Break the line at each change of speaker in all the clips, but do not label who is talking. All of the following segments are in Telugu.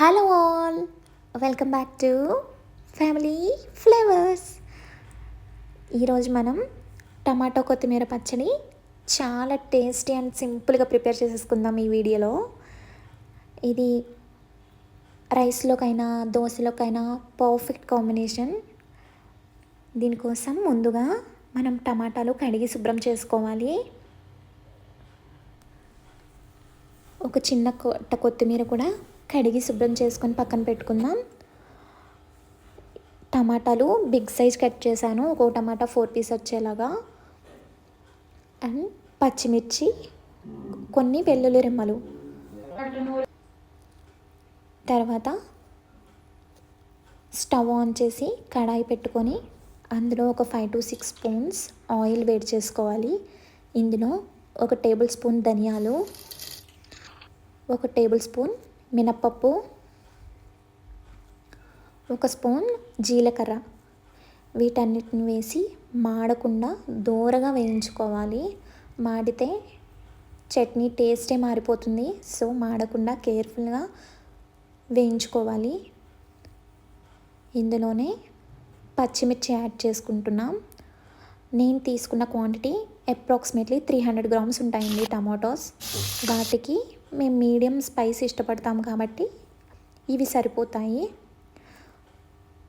Hello all welcome back to family flavours ఈరోజు మనం టమాటో కొత్తిమీర పచ్చడి చాలా టేస్టీ అండ్ సింపుల్గా ప్రిపేర్ చేసేసుకుందాం ఈ వీడియోలో. ఇది రైస్లోకైనా దోశలోకైనా పర్ఫెక్ట్ కాంబినేషన్. దీనికోసం ముందుగా మనం టమాటాలు కడిగి శుభ్రం చేసుకోవాలి. ఒక చిన్న కొట్ట కొత్తిమీర కూడా కడిగి శుభ్రం చేసుకొని పక్కన పెట్టుకుందాం. టమాటాలు బిగ్ సైజ్ కట్ చేశాను. ఒక టమాటా ఫోర్ పీస్ వచ్చేలాగా. అండ్ పచ్చిమిర్చి కొన్ని వెల్లుల్లి రెమ్మలు. తర్వాత స్టవ్ ఆన్ చేసి కడాయి పెట్టుకొని అందులో ఒక five to six spoons oil వేడి చేసుకోవాలి. ఇందులో ఒక టేబుల్ స్పూన్ ధనియాలు ఒక టేబుల్ స్పూన్ మినప్పప్పు ఒక స్పూన్ జీలకర్ర. వీటన్నిటిని వేసి మాడకుండా దూరగా వేయించుకోవాలి. మాడితే చట్నీ టేస్టే మారిపోతుంది. సో మాడకుండా కేర్ఫుల్గా వేయించుకోవాలి. ఇందులోనే పచ్చిమిర్చి యాడ్ చేసుకుంటున్నాం. నేను తీసుకున్న quantity approximately three hundred grams ఉంటాయండి టమాటోస్. వాటికి మేము మీడియం స్పైస్ ఇష్టపడతాం కాబట్టి ఇవి సరిపోతాయి.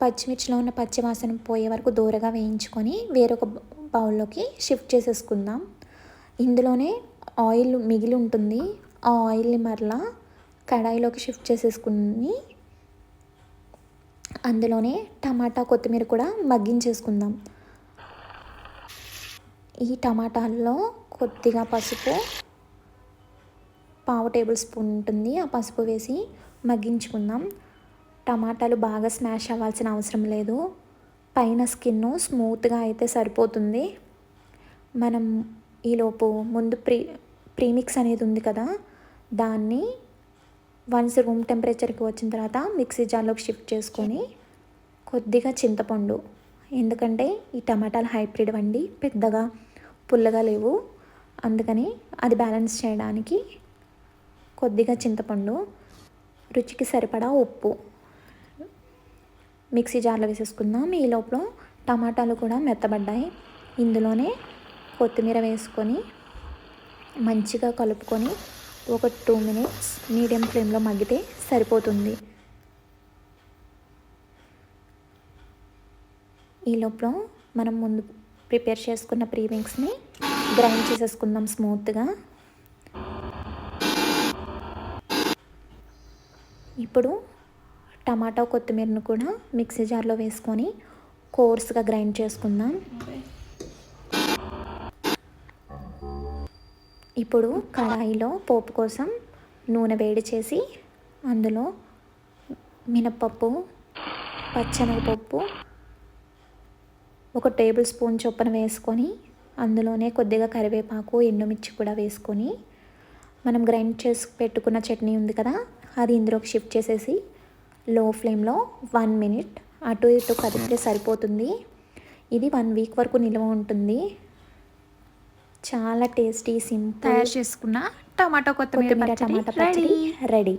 పచ్చిమిర్చిలో ఉన్న పచ్చివాసన పోయే వరకు దూరగా వేయించుకొని వేరొక బౌల్లోకి షిఫ్ట్ చేసేసుకుందాం. ఇందులోనే ఆయిల్ మిగిలి ఉంటుంది. ఆ ఆయిల్ని మరలా కడాయిలోకి షిఫ్ట్ చేసేసుకుని అందులోనే టమాటా కొత్తిమీర కూడా మగ్గించేసుకుందాం. ఈ టమాటాల్లో కొద్దిగా పసుపు పావు టేబుల్ స్పూన్ ఉంటుంది. ఆ పసుపు వేసి మగ్గించుకుందాం. టమాటాలు బాగా స్మాష్ అవ్వాల్సిన అవసరం లేదు. పైన స్కిన్ స్మూత్గా అయితే సరిపోతుంది. మనం ఈలోపు ముందు ప్రీ ప్రీమిక్స్ అనేది ఉంది కదా దాన్ని వన్స్ రూమ్ టెంపరేచర్కి వచ్చిన తర్వాత మిక్సీ జార్లోకి షిఫ్ట్ చేసుకొని కొద్దిగా చింతపండు ఎందుకంటే ఈ టమాటాలు హైబ్రిడ్ వండి పెద్దగా పుల్లగా లేవు. అందుకని అది బ్యాలెన్స్ చేయడానికి కొద్దిగా చింతపండు రుచికి సరిపడా ఉప్పు. మిక్సీ జార్లో వేసేసుకుందాం. ఈ లోపల టమాటాలు కూడా మెత్తబడ్డాయి. ఇందులోనే కొత్తిమీర వేసుకొని మంచిగా కలుపుకొని ఒక టూ మినిట్స్ మీడియం ఫ్లేమ్లో మగ్గితే సరిపోతుంది. ఈ లోపల మనం ముందు ప్రిపేర్ చేసుకున్న ప్రీమిక్స్ని గ్రైండ్ చేసేసుకుందాం స్మూత్గా. ఇప్పుడు టమాటా కొత్తిమీరను కూడా మిక్సీ జార్లో వేసుకొని కోర్స్గా గ్రైండ్ చేసుకుందాం. ఇప్పుడు కడాయిలో పోపు కోసం నూనె వేడి చేసి అందులో మినప్పప్పు పచ్చనగపప్పు ఒక టేబుల్ స్పూన్ చొప్పున వేసుకొని అందులోనే కొద్దిగా కరివేపాకు ఎండుమిర్చి కూడా వేసుకొని మనం గ్రైండ్ చేసి పెట్టుకున్న చట్నీ ఉంది కదా అది ఇందులోకి షిఫ్ట్ చేసేసి లో ఫ్లేమ్లో వన్ మినిట్ అటు ఇటు కదిపితే సరిపోతుంది. ఇది వన్ వీక్ వరకు నిల్వ ఉంటుంది. చాలా టేస్టీ సింపుల్
తయారు చేసుకున్న టమాటో కొత్తిమీర
టమాటా పచ్చడి రెడీ